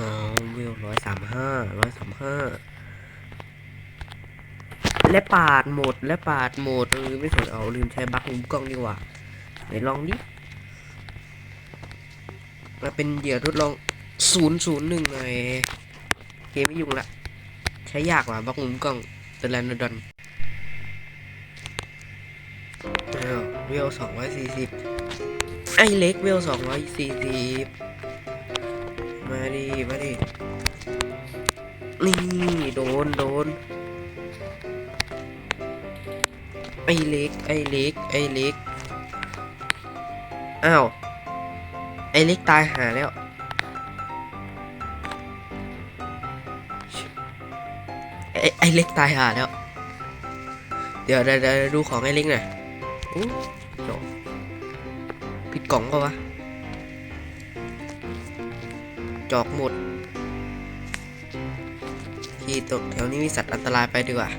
อ๋อวิวร้อยสามห้าร้อยสามห้าและปาดหมดและปาดหมดเออไม่สนเอาลืมใช้บัคมุมกล้องดีกว่าไหนลองดิมาเป็นเหยื่อทดลองศูนย์ศูนย์หนึ่งหน่อยเกมไม่ยุ่งละ ใช้ยากว่าบัคมุมกล้องเดลันดอนวเวลสองร้อยสี่สิบไอเล็กเวลสองร้อยสี่สิบ มาดิมาดินี่โดนโดนไอเล็กไอเล็กไอเล็กอ้าวไอเล็กตายหาแล้วไอไอเล็กตายหาแล้ว เดี๋ยวเดี๋ยวดูของไอเล็กหน่อยอู้จบผิดกล่องก็วะ จอกหมด ที่ตกแถวนี้มีสัตว์อันตรายไปดีกว่า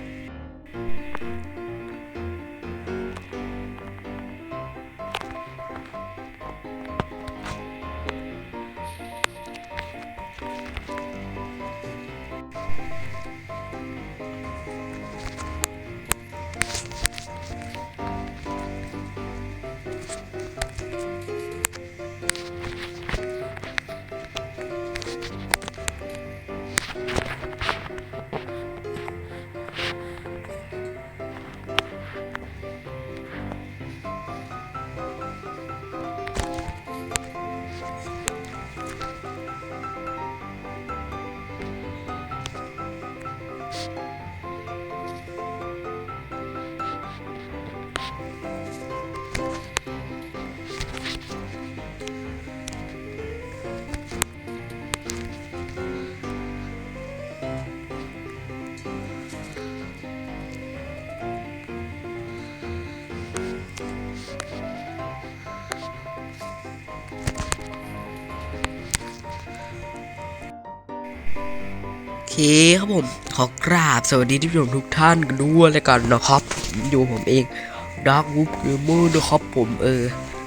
คครับผม ขอกราบสวัสดีที่ผู้ชมทุกท่านกันด้วยแล้วกันนะครับอยู่ผมเอง Dark Wolf Gamer นะครับผมเออ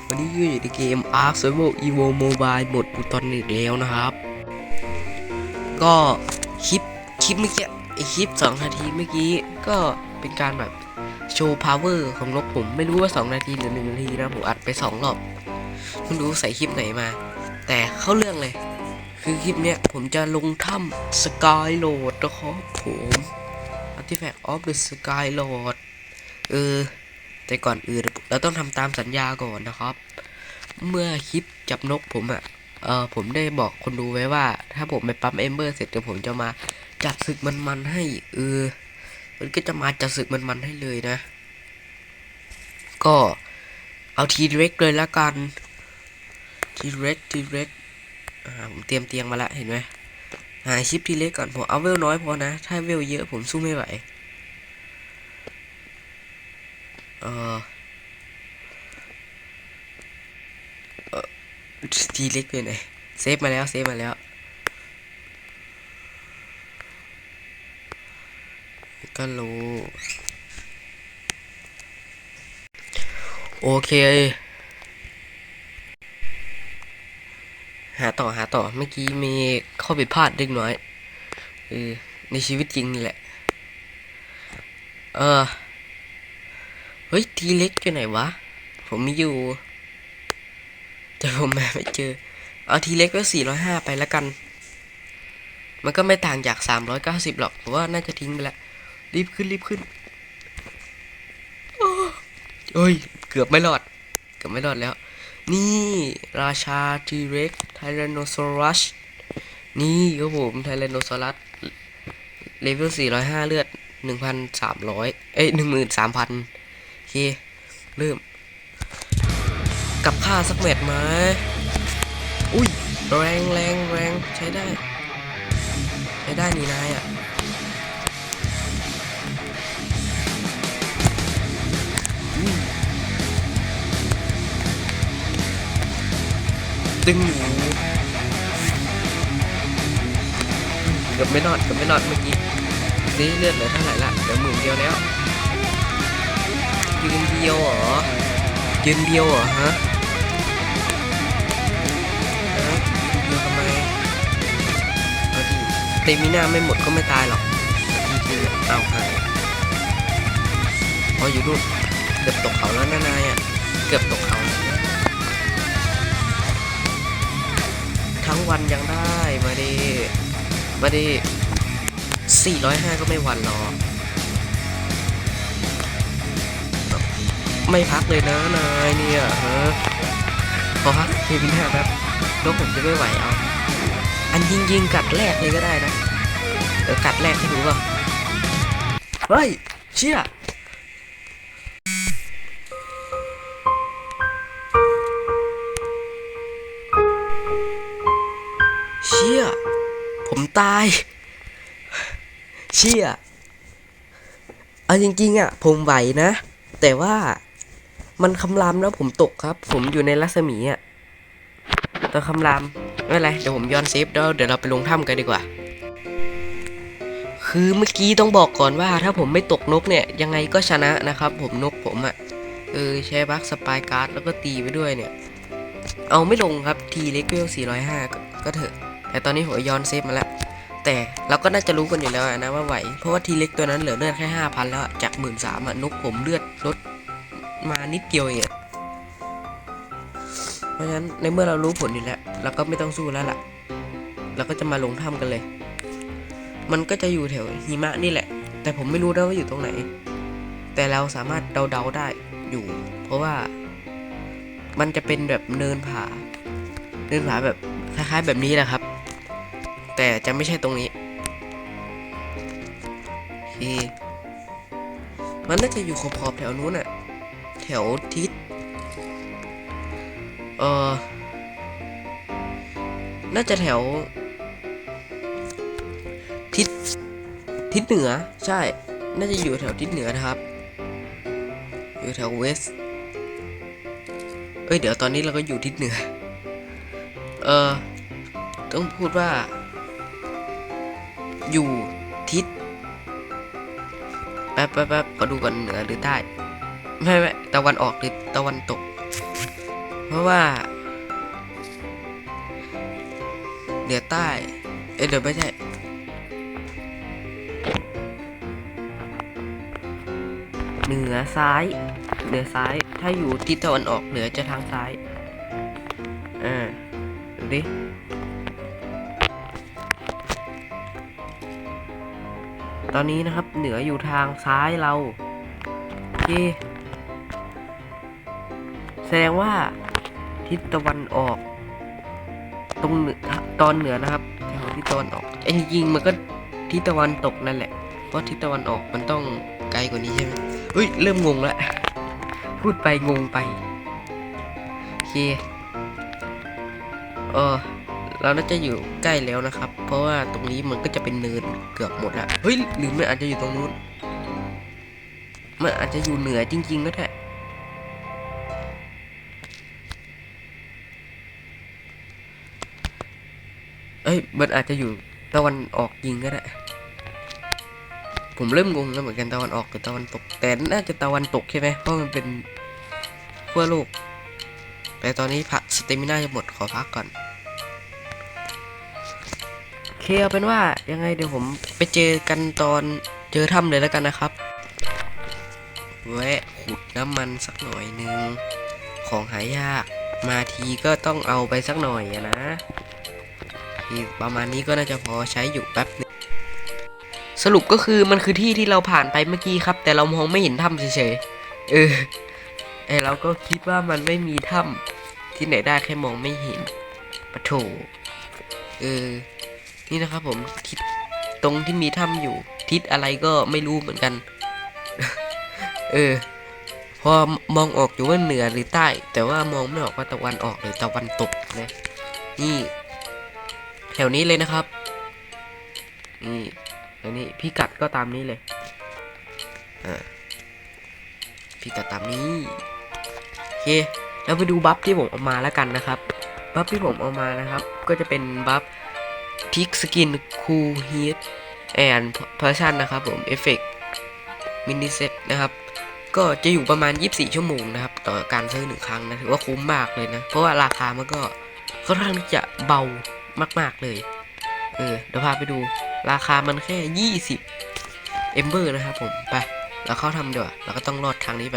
วันนี้อยู่ในเกม Ark Survival Evo Mobile หมดอุตอนอีกแล้วนะครับ ก็คลิปคลิปเมื่อกี้ไอคลิป 2 นาทีเมื่อกี้ก็เป็นการแบบโชว์ power ของนกผมไม่รู้ว่า 2 นาทีหรือ 1 นาทีนะผมอัดไป 2 รอบไม่รู้ใส่คลิปไหนมา แต่เข้าเรื่องเลย คือคลิปเนี้ยผมจะลงถ้ำสกายโหลดนะครับผม Artifact of the Sky Lord เออ แต่ก่อนอื่นเราต้องทำตามสัญญาก่อนนะครับ เมื่อคลิปจับนกผมอะ่ะเออผมได้บอกคนดูไว้ว่า ถ้าผมไปปั๊มเอมเบอร์เสร็จเดี๋ยวผมจะมาจัดศึกมันๆให้เออมันก็จะมาจัดศึกมันๆให้เลยนะ ก็เอาทีเร็กเลยละกันทีเร็กทีเร็ก ผมเตรียมเตียงมาแล้วเห็นไหมหาชิปที่เล็กก่อนผมเอาเวลน้อยพอนะ ถ้าเวลเยอะผมสู้ไม่ไหวเออเออทีเล็กไปไหนเซฟมาแล้วเซฟมาแล้ว ก็รู้ โอเค หาต่อหาต่อเมื่อกี้มีข้อผิดพลาดเล็กน้อยเออในชีวิตจริงนี่แหละ เออ เฮ้ยทีเล็กอยู่ไหนวะ ผมมีอยู่ แต่ผมแม่ไม่เจอ เอาทีเล็กก็สี่ร้อยห้าไปแล้วกัน มันก็ไม่ต่างจากสามร้อยเก้าสิบหรอกผมว่าน่าจะทิ้งไปแล้วรีบขึ้นรีบขึ้นโอ้เอ้ย เกือบไม่รอด เกือบไม่รอดแล้ว นี่ ราชาทีเร็กไทแรนโนซอรัส นี่ครับผมไทแรนโนซอรัสเลเวล405 เลือด 1,300 เอ้ย 13,000 โอเค เริ่ม กับค่าสักแมตช์ไหมอุ้ย แรงแรงแรงใช้ได้ ใช้ได้นี่นายอะ ดึงอยู่เกือบไม่รอดเกือบไม่รอดเมื่อกี้ซีเลือดเหลือเท่าไหร่ละเหลือหมื่นเดียวแล้วยืนเดียวเหรอยืนเดียวเหรอฮะยืนเดียวทำไมเตมิน่าไม่หมดก็ไม่ตายหรอกจริงๆเอาหายพออยู่นู่นเกือบตกเขาแล้วนะนายอะเกือบตกเขา วันยังได้มาดิมาดิ405 ก็ไม่วันหรอกไม่พักเลยนะนายเนี่ยเฮะพอพักเทวินห้าแป๊บแล้วผมจะไม่ไหวเอา อันยิงยิงกัดแรกเลยก็ได้นะเดี๋ยวกัดแรกให้ดูป่ะเฮ้ย เชี่ย ตาย เชี่ยเอาจริงๆอะ ผมไหวนะ แต่ว่ามันคำรามแล้วผมตกครับ ผมอยู่ในรัศมีอะตอนคำรามไม่เป็นไร เดี๋ยวผมย้อนเซฟแล้วเดี๋ยวเราไปลงถ้ำกันดีกว่า คือเมื่อกี้ต้องบอกก่อนว่า ถ้าผมไม่ตกนกเนี่ย ยังไงก็ชนะนะครับ ผมนกผมอะ เออใช้บัคสปายการ์ดแล้วก็ตีไปด้วยเนี่ย เอาไม่ลงครับทีเล็กเวล405 ก็เถอะ แต่ตอนนี้ผมย้อนเซฟมาแล้ว แต่เราก็น่าจะรู้กันอยู่แล้วนะว่าไหว เพราะว่าทีเล็กตัวนั้นเหลือเลือดแค่5,000แล้วจากหมื่นสามนกผมเลือดลดมานิดเดียวเองเพราะฉะนั้นในเมื่อเรารู้ผลอยู่แล้ว เราก็ไม่ต้องสู้แล้วล่ะ เราก็จะมาลงถ้ำกันเลย มันก็จะอยู่แถวหิมะนี่แหละ แต่ผมไม่รู้นะว่าอยู่ตรงไหน แต่เราสามารถเดาๆได้อยู่ เพราะว่ามันจะเป็นแบบเนินผา เนินผาแบบคล้ายๆแบบนี้แหละครับ แต่จะไม่ใช่ตรงนี้โอเคมันน่าจะอยู่ขอบๆแถวนู้นอะแถวทิศเออน่าจะแถว ทิศทิศเหนือ ใช่ น่าจะอยู่แถวทิศเหนือนะครับ อยู่แถวเวสเอ้ยเดี๋ยวตอนนี้เราก็อยู่ทิศเหนือ เออต้องพูดว่า อยู่ทิศแป๊บแป๊บแป๊บขอดูก่อนเหนือหรือใต้ไม่ไม่ตะวันออกหรือตะวันตก เพราะว่าเหนือใต้ เอ้ยเดี๋ยวไม่ใช่เหนือซ้าย เหนือซ้าย ถ้าอยู่ทิศตะวันออกเหนือจะทางซ้าย อ่า ดูดิ ตอนนี้นะครับเหนืออยู่ทางซ้ายเราโอเคแสดงว่าทิศตะวันออก ตรงเหนือตอนเหนือนะครับแถวทิศตะวันออกไอ้จริงมันก็ทิศตะวันตกนั่นแหละเพราะทิศตะวันออกมันต้องไกลกว่านี้ใช่ไหมเฮ้ยเริ่มงงแล้วพูดไปงงไปโอเคเออ เราน่าจะอยู่ใกล้แล้วนะครับ เพราะว่าตรงนี้มันก็จะเป็นเนินเกือบหมดแล้วเฮ้ยหรือมันอาจจะอยู่ตรงนู้นมันอาจจะอยู่เหนือจริง ๆ ก็ได้เอ้ยมันอาจจะอยู่ตะวันออกจริงก็ได้ ผมเริ่มงงแล้วเหมือนกันตะวันออกกับตะวันตก แต่น่าจะตะวันตกใช่ไหมเพราะมันเป็นขั้วโลก แต่ตอนนี้พักสเตมิน่าจะหมดขอพักก่อน เคเอาเป็นว่ายังไงเดี๋ยวผมไปเจอกันตอนเจอถ้ำเลยแล้วกันนะครับ แวะขุดน้ำมันสักหน่อยหนึ่งของหายากมาทีก็ต้องเอาไปสักหน่อยนะประมาณนี้ก็น่าจะพอใช้อยู่แป๊บหนึงสรุปก็คือมันคือที่ที่เราผ่านไปเมื่อกี้ครับ แต่เรามองไม่เห็นถ้ำเฉยๆเออไอเราก็คิดว่ามันไม่มีถ้ำที่ไหนได้แค่มองไม่เห็นปะโถเออ นี่นะครับผมทิศตรงที่มีถ้ำอยู่ ทิศอะไรก็ไม่รู้เหมือนกัน เออ พอมองออกอยู่ว่าเหนือหรือใต้ แต่ว่ามองไม่ออกว่าตะวันออกหรือตะวันตกนะนี่แถวนี้เลยนะครับนี่แถวนี้พิกัดก็ตามนี้เลยอ่าพิกัดตามนี้โอเคแล้วไปดูบัฟที่ผมเอามาแล้วกันนะครับบัฟที่ผมเอามานะครับ ก็จะเป็นบัฟ ทิกสกินคูลฮีทแอนเพอร์ชันนะครับผมเอฟเฟกมินิเซตนะครับ ก็จะอยู่ประมาณ 24 ชั่วโมงนะครับ ต่อการซื้อหนึ่งครั้งนะถือว่าคุ้มมากเลยนะ เพราะว่าราคามันก็ค่อนข้างที่จะเบามาก ๆเลย เออ เดี๋ยวพาไปดูราคามันแค่ยี่สิบเอมเบอร์นะครับผมไปเราเข้าทำดีกว่าเราก็ต้องลอดทางนี้ไป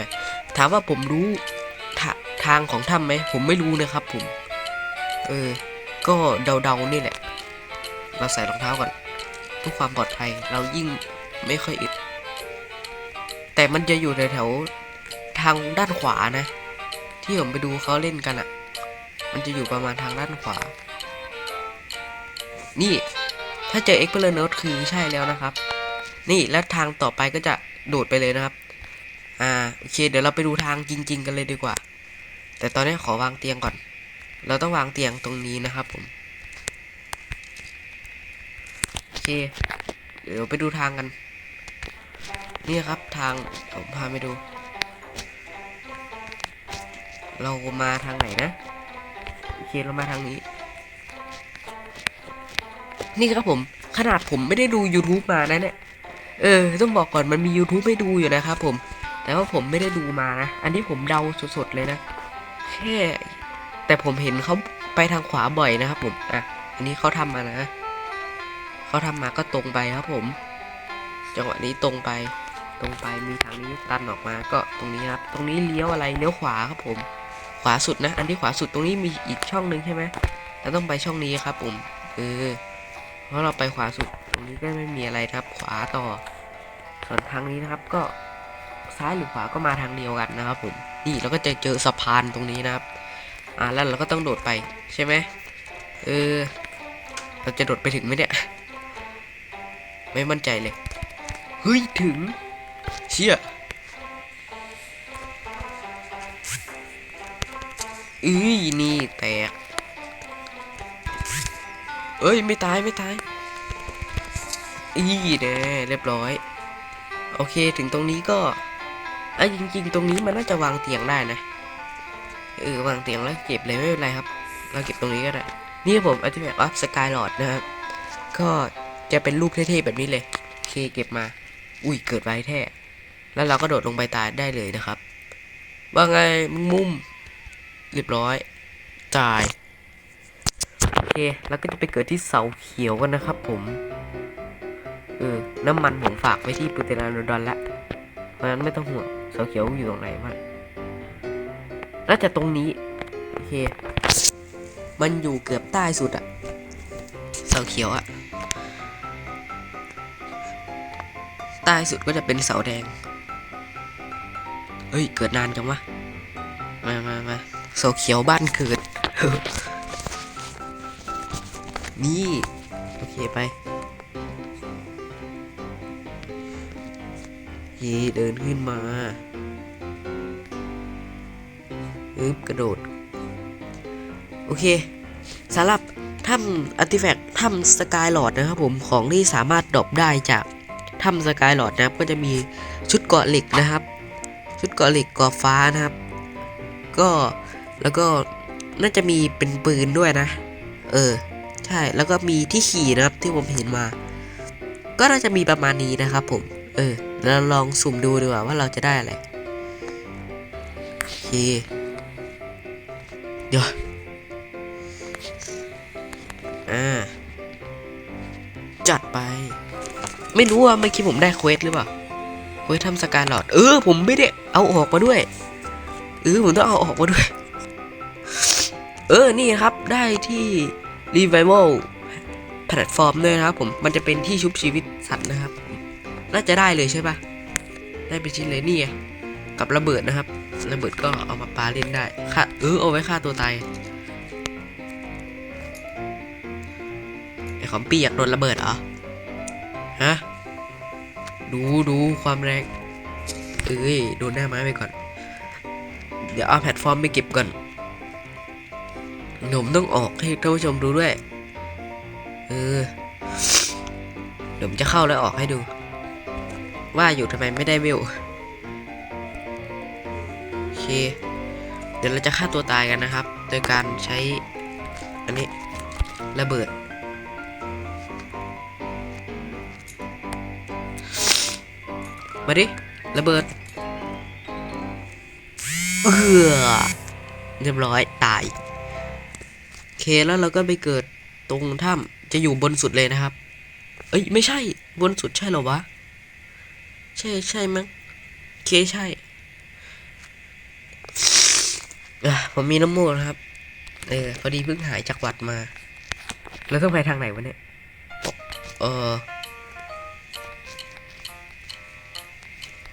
ถามว่าผมรู้ททางของถ้ำไหมผมไม่รู้นะครับผม เออ ก็เดาๆนี่แหละ เราใส่รองเท้าก่อนเพื่อความปลอดภัยเรายิ่งไม่ค่อยอึดแต่มันจะอยู่แถวๆทางด้านขวานะ ที่ผมไปดูเขาเล่นกันอะ่ะ มันจะอยู่ประมาณทางด้านขวา นี่ถ้าเจอ e x p l o r e r คือใช่แล้วนะครับ นี่แล้วทางต่อไปก็จะโดดไปเลยนะครับ อ่าโอเค เดี๋ยวเราไปดูทางจริง ๆ กันเลยดีกว่า แต่ตอนนี้ขอวางเตียงก่อน เราต้องวางเตียงตรงนี้นะครับผม โอ เค เดี๋ยวไปดูทางกัน นี่ครับทางผมพาไปดู เรามาทางไหนนะ โอเคเรามาทางนี้ นี่ครับผม ขนาดผมไม่ได้ดู YouTube มานะเนี่ย เออ ต้องบอกก่อนมันมี YouTube ให้ดูอยู่นะครับผม แต่ว่าผมไม่ได้ดูมานะ อันนี้ผมเดาสดๆเลยนะ แค่ แต่ผมเห็นเขาไปทางขวาบ่อยนะครับผม อะ อันนี้เขาทำมานะ เขาทำมาก็ตรงไปครับผม จังหวะนี้ตรงไป ตรงไปมีทางนี้ตันออกมาก็ตรงนี้ครับ ตรงนี้เลี้ยวอะไรเลี้ยวขวาครับผม ขวาสุดนะ อันที่ขวาสุดตรงนี้มีอีกช่องหนึ่งใช่ไหมเราต้องไปช่องนี้ครับผมเออเพราะเราไปขวาสุดตรงนี้ก็ไม่มีอะไรครับ ขวาต่อ ส่วนทางนี้นะครับก็ซ้ายหรือขวาก็มาทางเดียวกันนะครับผมนี่เราก็จะเจอสะพานตรงนี้นะครับ อ่าแล้วเราก็ต้องโดดไปใช่ไหมเออ เราจะโดดไปถึงไหมเนี่ย ไม่มั่นใจเลย เฮ้ย ถึง เชี่ยอุ้ยนี่แตก เอ้ย ไม่ตายไม่ตายอีแน่เรียบร้อย โอเคถึงตรงนี้ก็ไอ้จริง ๆ ตรงนี้มันน่าจะวางเตียงได้นะเออวางเตียงแล้วเก็บเลยไม่เป็นไรครับ เราเก็บตรงนี้ก็ได้ นี่ผมอัลติเมทอัพสกายหลอดนะครับ ก็ จะเป็นรูปเท่ๆแบบนี้เลยโอเคเก็บมา อุ้ยเกิดไว้แท้แล้วเราก็โดดลงไปตายได้เลยนะครับ ว่าไงมึงมุมเรียบร้อยตายโอเคแล้วก็จะไปเกิดที่เสาเขียวกันนะครับ ผมเออน้ำมันผมฝากไว้ที่ปูเตลาโนดอนละเพราะนั้นไม่ต้องห่วงเสาเขียวอยู่ตรงไหนมันน่าจะตรงนี้โอเค มันอยู่เกือบใต้สุดอะเสาเขียวอะ ใต้สุดก็จะเป็นเสาแดง เฮ้ย เกิดนานจังวะ มามามาเสาเขียวบ้านเกิด นี่ โอเคไปเย่เดินขึ้นมาอึบกระโดด โอเคสำหรับถ้ำอาร์ติแฟกต์ถ้ำสกายหลอดนะครับผมของที่สามารถดรอปได้จาก ถ้ำสกายหลอดนะครับก็จะมีชุดเกราะเหล็กนะครับ ชุดเกราะเหล็กเกราะฟ้านะครับ ก็แล้วก็น่าจะมีเป็นปืนด้วยนะ เออ ใช่แล้วก็มีที่ขี่นะครับที่ผมเห็นมา ก็น่าจะมีประมาณนี้นะครับ ผม เออเราลองสุ่มดูดีกว่าว่าเราจะได้อะไรโอเคเดี๋ยวอ่าจัดไป ไม่รู้ว่าเมื่อกี้ผมได้เควสหรือเปล่าเควสทำสการหลอด เออ ผมไม่ได้เอาออกมาด้วย เออ ผมต้องเอาออกมาด้วย เออ นี่ครับ ได้ที่ Revival แพลตฟอร์มด้วยนะครับผม มันจะเป็นที่ชุบชีวิตสัตว์นะครับ น่าจะได้เลยใช่ปะได้เป็นชิ้นเลยนี่ไงกับระเบิดนะครับ ระเบิดก็เอามาปาเล่นได้ค่าเออเอาไว้ฆ่าตัวตายไอของปีอยากโดนระเบิดเหรอ ฮะ ดูดูความแรง เอ้ย โดนหน้าไม้ไปก่อน เดี๋ยวเอาแพลตฟอร์มไปเก็บก่อนผมต้องออกให้ท่านผู้ชมดูด้วย เออเดี๋ยวผมจะเข้าแล้วออกให้ดู ว่าอยู่ทำไมไม่ได้เวโอเค เดี๋ยวเราจะฆ่าตัวตายกันนะครับ โดยการใช้ อันนี้ระเบิด มาดิ ระเบิด เออเรียบร้อย ตาย โอเคแล้วเราก็ไปเกิดตรงถ้ำจะอยู่บนสุดเลยนะครับ เอ้ย ไม่ใช่ บนสุดใช่หรอวะ ใช่ใช่มั้งเคใช่ ผมมีน้ำมูกนะครับ เออ พอดีเพิ่งหายจากหวัดมา แล้วต้องไปทางไหนวะเนี่ย เออ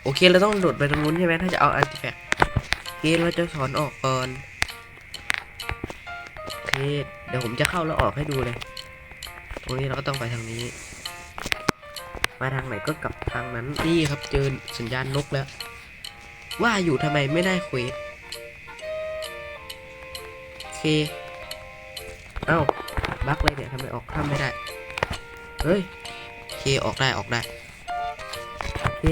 โอเคเราต้องโดดไปตรงนู้นใช่ไหมถ้าจะเอาอาร์ติแฟกต์โอเคเราจะสอนออกก่อนโอเคเดี๋ยวผมจะเข้าแล้วออกให้ดูเลยตรงนี้เราก็ต้องไปทางนี้ มาทางไหนก็กลับทางนั้นนี่ครับเจอสัญญาณนกแล้ว ว่าอยู่ทำไมไม่ได้เควสโอเคเอ้าบั๊กเลยเนี่ยทำไมออกข้ามไม่ได้ เฮ้ยโอเคออกได้ออกได้โอเค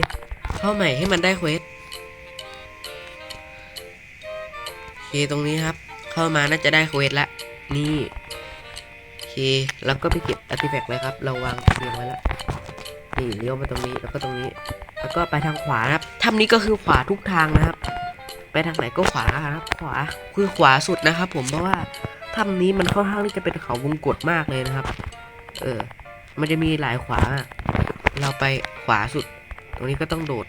เข้าใหม่ให้มันได้เควสโอเคตรงนี้ครับ เข้ามาน่าจะได้เควสละนี่โอเคแล้วก็ไปเก็บอาร์ติแฟกต์เลยครับ เราวางเรียงไว้แล้วนี่เลี้ยวมาตรงนี้แล้วก็ตรงนี้ แล้วก็ไปทางขวานะครับถ้ำนี้ก็คือขวาทุกทางนะครับ ไปทางไหนก็ขวาครับ ขวาคือขวาสุดนะครับ ผมเพราะว่าถ้ำนี้มันค่อนข้างที่จะเป็นเขาวงกตมากเลยนะครับ เออ มันจะมีหลายขวา เราไปขวาสุด รงนี้ก็ต้องโดด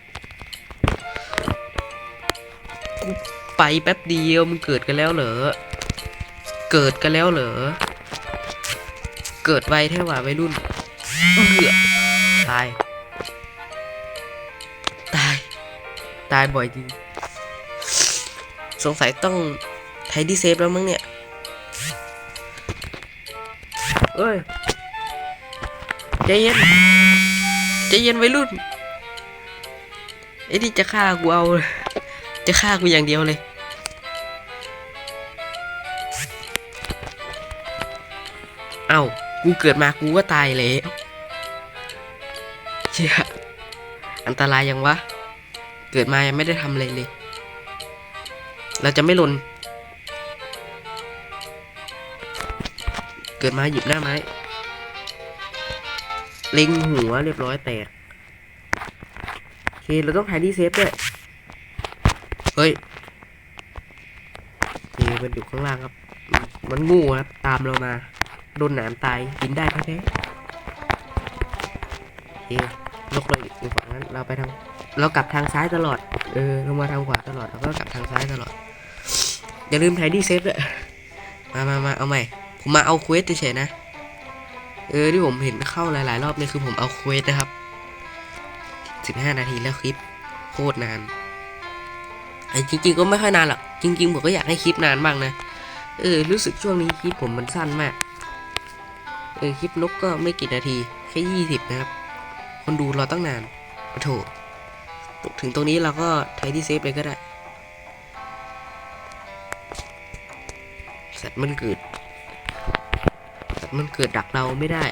ไปแป๊บเดียวมันเกิดกันแล้วเหรอ เกิดกันแล้วเหรอ เกิดไวแท้หว่าวัยรุ่นเบื่อตาย ตาย ตายบ่อยจริง สงสัยต้องไทดีเซฟแล้วมั้งเนี่ย เอ้ยใจเย็นใจเย็นวัยรุ่น อ้นี่จะฆ่ากูเอาจะฆ่ากูอย่างเดียวเลย เอ้า กูเกิดมากูก็ตายแล้วเชี่ยอันตรายยังวะ เกิดมายังไม่ได้ทำอะไรเลย เราจะไม่หล่น เกิดมาหยิบหน้าไม้เล็งหัวเรียบร้อยแตก เคเราต้องถ่ายดีเซฟด้วยเฮ้ยนี่มันอยู่ข้างล่างครับมันมันงูครับ ตามเรามา โดนหนามตายกินได้แท้ๆโอเคนกเราอยู่ฝั่งนั้น เราไปทาง เรากลับทางซ้ายตลอด เออเรามาทางขวาตลอด เราก็กลับทางซ้ายตลอด อย่าลืมถ่ายดีเซฟด้วย มามามาเอาใหม่ ผมมาเอาเควสเฉยๆนะ เออที่ผมเห็นเข้าหลายๆ รอบนี่คือผมเอาเควสนะครับ 15 นาทีแล้วคลิปโคตรนานไอ้จริง ๆ ก็ไม่ค่อยนานหรอกจริง ๆ ผมก็อยากให้คลิปนานบ้างนะเออรู้สึกช่วงนี้คลิปผมมันสั้นมากเออคลิปนกก็ไม่กี่นาทีแค่ยี่สิบนะครับ คนดูราตั้งนานโอ้โถถึงตรงนี้เราก็ไทที่เซฟเลยก็ได้สัตว์มันเกิดสัตว์มันเกิดดักเราไม่ได้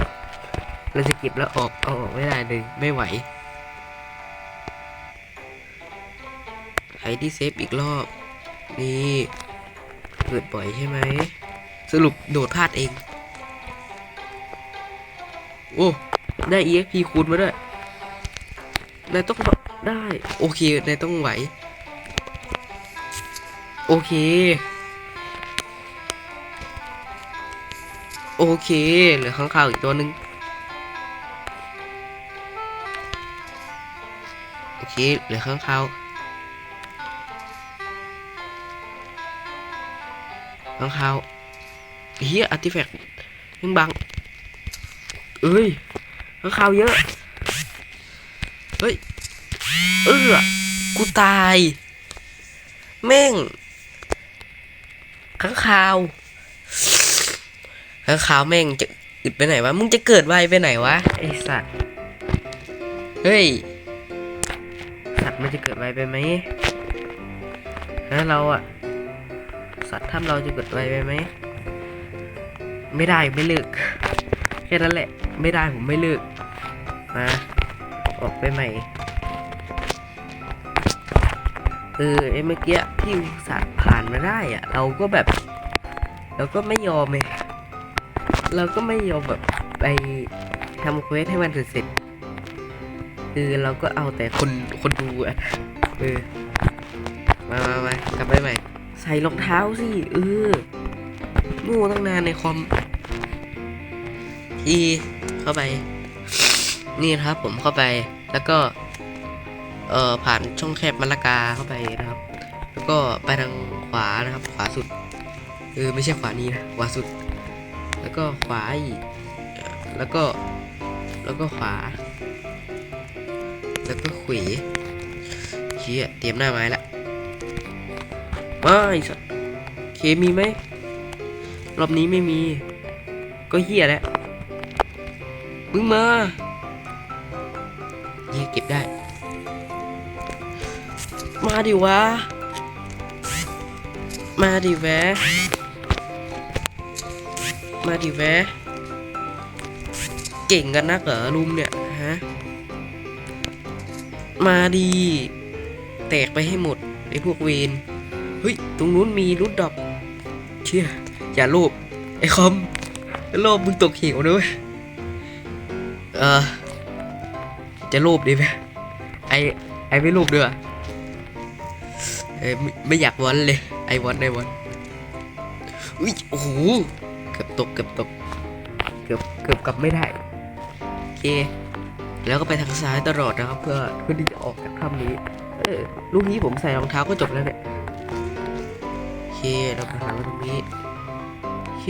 เราจะเก็บแล้วออกเอาออกไม่ได้เลยไม่ไหว ทยที่เซฟอีกรอบ นี่เกิดบ่อยใช่ไหม สรุปโดดพลาดเอง โอ้ ได้ EXP คูณมาด้วยนายต้องได้ โอเคนายต้องไหว โอเค โอเค เหลือข้างข่าวอีกตัวหนึ่งโอเค เหลือข้างข่าว ข้างข่าวเฮียอาร์ติแฟกต์ยังบัง เอ้ยข้างข่าวเยอะ เฮ้ย เออกูตาย แม่งข้างข่าวข้างข่าวแม่งจะอึดไปไหนวะ มึงจะเกิดไวไปไหนวะไอสัตว์ เฮ้ย สัตว์มันจะเกิดไวไปไหมฮะเราอะ สัตว์ถ้ำเราจะเกิดไวไปไหม ไม่ได้ไม่เลิกแค่นั้นแหละ ไม่ได้ผมไม่เลิกมาออกไปใหม่เออไอ้เมื่อกี้ที่สัตว์ผ่านมาได้อะเราก็แบบ เราก็ไม่ยอมเลยเราก็ไม่ยอมแบบไปทำเควสให้มันเสร็จคือเราก็เอาแต่คนคนดูอะเออมามา มากลับไป ส่รองเท้าสิเอองูตั้งนานในคอมที่เข้าไป นี่นะครับผมเข้าไปแล้วก็ เอ่อผ่านช่องแคบมะละกาเข้าไปนะครับ แล้วก็ไปทางขวานะครับ ขวาสุดเออไม่ใช่ขวานี้นะขวาสุด แล้วก็ขวาอีกแล้วก็แล้วก็ขวา แล้วก็ขวีเชี่ยเตรียมหน้าไม้ละ ว้ายสัตว์เคมีไหมรอบนี้ไม่มี ก็เฮียแล้วมึงมาเฮียเก็บได้ มาดิวะ มาดิแวะ มาดิแวะ เก่งกันนักเหรอลุมเนี่ยฮะ มาดี แตกไปให้หมดไอ้พวกเวน เฮ้ย ตรงนู้นมีรุดดอกเชี่ยอย่าโลภไอ้คอมโลภมึงตกเหวด้วยเออจะโลภดีไหมไอไอไม่โลภด้วยเอ้ยไม่ไม่อยากวอนเลย ไอวอนไอวอนอุ้ยโอ้โหเกือบตกเกือบตกเกือบเกือบกลับไม่ได้โอเคแล้วก็ไปทางซ้ายตลอดนะครับ เพื่อเพื่อที่จะออกจากถ้ำนี้ เออลูกนี้ผมใส่รองเท้าก็จบแล้วเนี่ย เคเราไปหาตรงนี้โอเค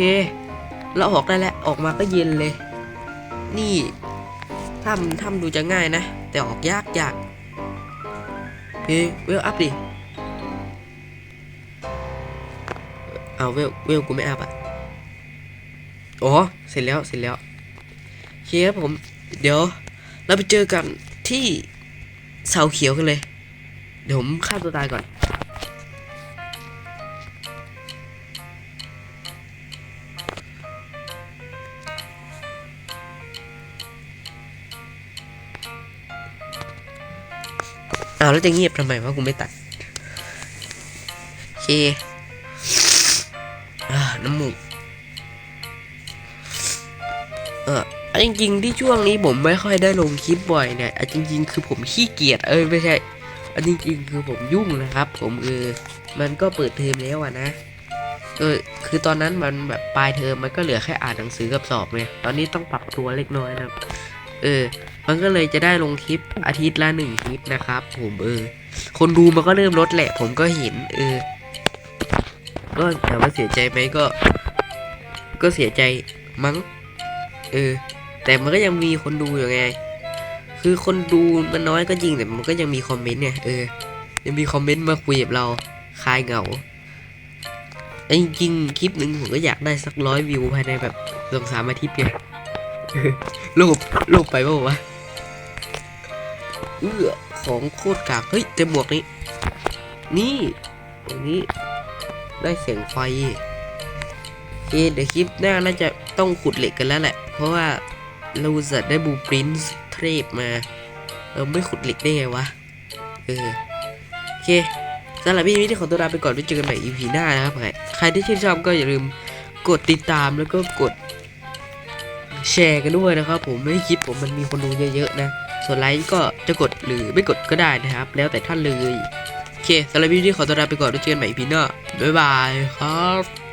เราออกได้แล้วออกมาก็เย็นเลย นี่ถ้ำถ้ำดูจะง่ายนะ แต่ออกยากยากโอเคเวลอัพดิเอาเวลเวลกูไม่อัพอะอ๋อเสร็จแล้วเสร็จแล้วโอเคครับผม เดี๋ยว เราไปเจอกันที่เสาเขียวกันเลย เดี๋ยวผมฆ่าตัวตายก่อนาวแล้วจะเงียบทำไมวะกูไม่ตัดโอเคน้ำมูกเอออันจริงๆที่ช่วงนี้ผมไม่ค่อยได้ลงคลิปบ่อยเนี่ยจริง ๆ คือผมขี้เกียจเอ้ยไม่ใช่อันจริงๆคือผมยุ่งนะครับ ผมเออมันก็เปิดเทอมแล้วอะนะเออคือตอนนั้นมันแบบปลายเทอมมันก็เหลือแค่อ่านหนังสือกับสอบไงตอนนี้ต้องปรับตัวเล็กน้อยนะครับ เออ มันก็เลยจะได้ลงคลิปอาทิตย์ละหนึ่งคลิปนะครับ ผมเออ คนดูมันก็เริ่มลดแหละ ผมก็เห็น เออ ก็ถามว่าเสียใจไหมก็ ก็เสียใจมั้ง เออ แต่มันก็ยังมีคนดูอยู่ไง คือคนดูมันน้อยก็จริงแต่มันก็ยังมีคอมเมนต์เนี่ย เออ ยังมีคอมเมนต์มาคุยกับเราคลายเหงาแต่จริงๆคลิปหนึ่งผมก็อยากได้สักร้อยวิวภายในแบบสองสามอาทิตย์ไงเออโลบโลบไปเปล่าวะ เอื้อของโคตรกาก เฮ้ย เต็มหมวกนี้ นี่ตรงนี้ได้เสียงไฟโอเคเดี๋ยวคลิปหน้าน่าจะต้องขุดเหล็กกันแล้วแหละ เพราะว่าเราจะได้บูปรินซ์เทรปมา เราไม่ขุดเหล็กได้ไงวะ เออ โอเคสำหรับพี่นี้ที่ขอตัวลาไปก่อนไว้เจอกันใหม่ EP หน้านะครับ ใครที่ชื่นชอบก็อย่าลืมกดติดตามแล้วก็กดแชร์กันด้วยนะครับผมไม่ให้คลิปผมมันมีคนดูเยอะๆนะ ส่วนไลค์ก็จะกดหรือไม่กดก็ได้นะครับ แล้วแต่ท่านเลย โอเคสำหรับพี่นี้ขอตัวลาไปก่อนไว้เจอกันใหม่พีหน้าบ๊ายบายครับ